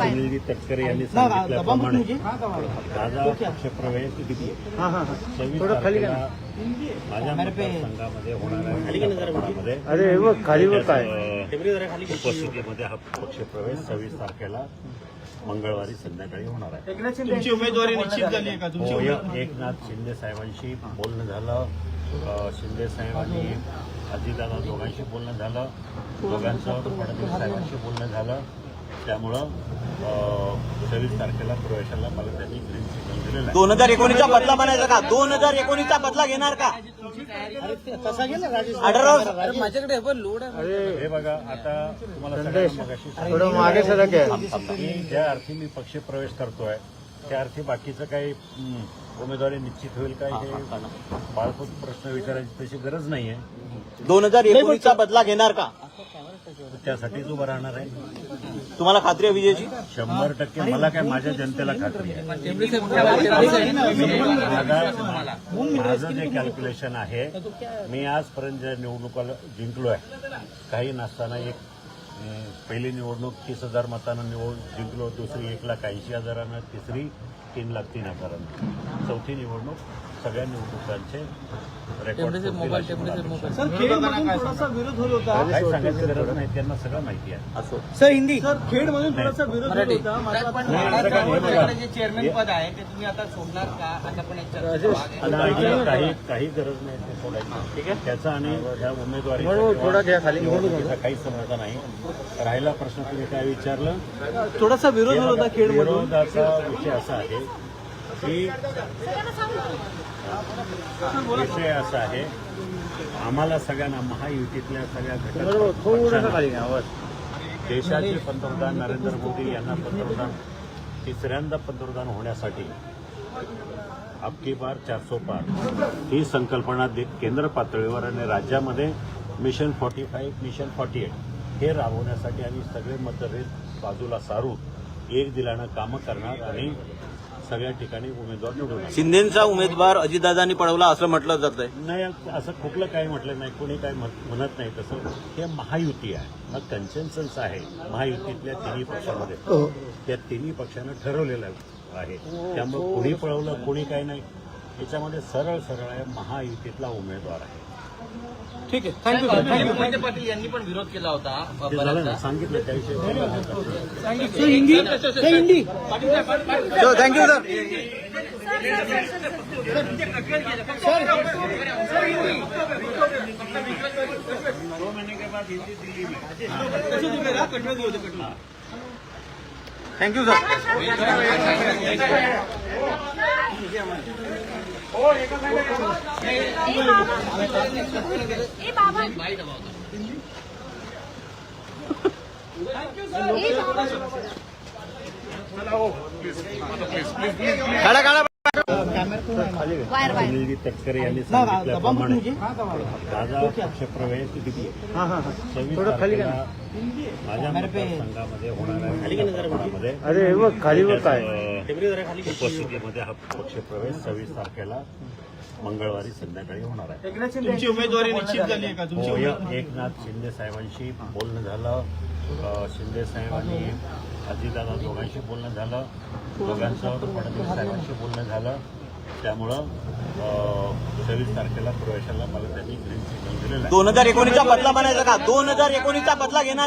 सुनीलजी तटकरे यांनी सांगितल्याप्रमाणे माझा पक्षप्रवेश सव्वीस तारखेला माझ्या मतदारसंघामध्ये होणाऱ्या मतदानामध्ये अरे बघ खाली अ, उपस्थितीमध्ये हा पक्षप्रवेश सव्वीस तारखेला मंगळवारी संध्याकाळी होणार आहे. तुमची उमेदवारी निश्चित झाली आहे का? तुमची हो, या- एकनाथ शिंदे साहेबांशी बोलणं झालं. अ, शिंदे साहेब आणि अजितदादा दोघांशी बोलणं झालं. दोघांचं फडणवीस साहेबांशी बोलणं झालं. त्यामुळं सव्वीस तारखेला प्रवेशाला मला त्यांनी ग्रीन सिग्नल दिलेला दोन हजार एकोणीसचा बदला बनायचा का? दोन हजार एकोणीसचा बदला घेणार का? तसा गेला राजेश. आढळराव अरे हे बघा आता तुम्हाला सगळ्यांना मगाशी सांगितलं. थोडं मागे सरक आहे. की ज्या अर्थी मी पक्ष प्रवेश करतोय त्या अर्थी बाकीचं काही हं, उमेदवारी निश्चित होईल काय हे बाळपूत प्रश्न विचारायची तशी गरज नाहीये. दोन हजार एकोणीसचा बदला घेणार का? त्यासाठीच उभं राहणार आहे. तुम्हाला खात्री आहे विजयची? शंभर टक्के मला काय माझ्या जनतेला खात्री आहे. माझा माझं जे कॅल्क्युलेशन आहे मी आजपर्यंत ज्या निवडणुका जिंकलो आहे काही नसताना एक पहिली निवडणूक तीस हजार मतानं निवड जिंकलो दुसरी एक लाख ऐंशी हजारानं तिसरी तीन लाख तीन हजारानं. चौथी निवडणूक सगळ्या निवडणुकांचे रेकॉर्ड सर खेडमधून थोडासा विरोध होत होता. काही सांगायची गरज नाही त्यांना सगळं माहिती आहे. असो. सर हिंदी. सर खेडमधून थोडासा विरोध होत चेअरमॅन पद आहे ते तुम्ही आता सोडणार का? आता पण काही काही गरज नाही ते सोडायची. ठीक आहे. त्याचा आणि ह्या उमेदवारी थोडा घ्या खाली. काही समजा नाही. राहिला प्रश्न तुम्ही काय विचारलं? थोडासा विरोध होत होता खेडमधून. विरोधाचा विषय असा आहे की विषय असा आहे आम्हाला सगळ्यांना महायुतीतल्या सगळ्या घटक देशाचे पंतप्रधान नरेंद्र मोदी यांना पंतप्रधान तिसऱ्यांदा पंतप्रधान होण्यासाठी अबकी बार चारसो पार. ही संकल्पना केंद्र पातळीवर आणि राज्यामध्ये mission forty five mission forty eight हे राबवण्यासाठी आम्ही सगळे मतभेद बाजूला सारून एक दिलानं कामं करणार आणि सगळ्या ठिकाणी उमेदवार निवडून. शिंदेचा उमेदवार अजितदादांनी पळवला असं म्हटलं जात आहे नाही असं कुठलं काही म्हटलं नाही कोणी काय म्हण- म्हणत नाही. तसं हे महायुती आहे. हा कन्सेन्सन्स आहे. महायुतीतल्या तिन्ही पक्षामध्ये. त्या तिन्ही पक्षानं ठरवलेलं आहे. त्यामुळे कोणी पळवलं कोणी काय नाही. याच्यामध्ये सरळ सरळ आहे महायुतीतला उमेदवार आहे. ठीक आहे. Thank you sir thank you Mohite Patil यांनी पण विरोध केला होता सांगितलं. Sir Hindi? Sir Hindi thank you sir कसं तुम्ही का कटवा दिले होते कटवा थँक्यू सर ए बाबा ए बाहेर सुनीलजी तटकरे यांनी सांगितल्याप्रमाणे माझा पक्षप्रवेश हा हा हा सव्वीस थोडं खाली घ्या. तारखेला माझ्या मतदारसंघामध्ये होणाऱ्या अरे हे खाली काय. उपस्थितीमध्ये हा पक्षप्रवेश सव्वीस तारखेला मंगळवारी संध्याकाळी होणार आहे. तुमची उमेदवारी निश्चित झाली आहे का? तुमची एकनाथ शिंदे साहेबांशी बोलणं झालं. शिंदे साहेब आणि अजितदादा दोघांशी बोलणं झालं. दोघांचं फडणवीस साहेबांशी बोलणं झालं. त्यामुळं सव्वीस तारखेला प्रवेशाला मला त्यांनी ग्रीन सिग्नल दिलेला दोन हजार एकोणीसचा बदला बनायचा का? दोन हजार एकोणीसचा बदला घेणार